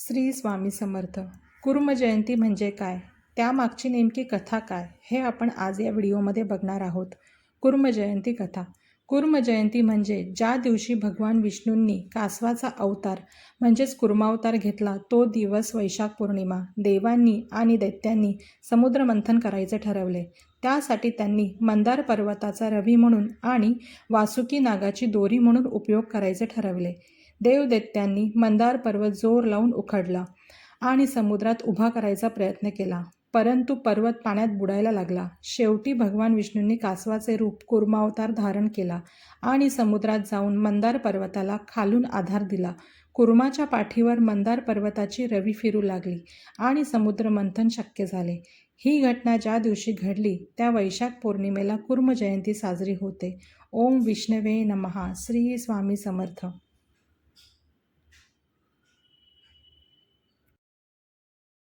श्री स्वामी समर्थ. कुर्म जयंती म्हणजे काय? त्यामागची नेमकी कथा काय? हे आपण आज या व्हिडिओमध्ये बघणार आहोत. कुर्म जयंती कथा. कुर्म जयंती म्हणजे ज्या दिवशी भगवान विष्णूंनी कासवाचा अवतार म्हणजेच कुर्मावतार घेतला तो दिवस वैशाख पौर्णिमा देवांनी आणि दैत्यांनी समुद्रमंथन करायचे ठरवले. त्यासाठी त्यांनी मंदार पर्वताचा रवी म्हणून आणि वासुकी नागाची दोरी म्हणून उपयोग करायचे ठरवले. देवदैत्यांनी मंदार पर्वत जोर लावून उखडला आणि समुद्रात उभा करायचा प्रयत्न केला. परंतु पर्वत पाण्यात बुडायला लागला. शेवटी भगवान विष्णूंनी कासवाचे रूप कुर्मावतार धारण केला आणि समुद्रात जाऊन मंदार पर्वताला खालून आधार दिला. कुर्माच्या पाठीवर मंदार पर्वताची रवी फिरू लागली आणि समुद्रमंथन शक्य झाले. ही घटना ज्या दिवशी घडली त्या वैशाख पौर्णिमेला कुर्म जयंती साजरी होते. ओम विष्णवे नमहा श्री स्वामी समर्थ.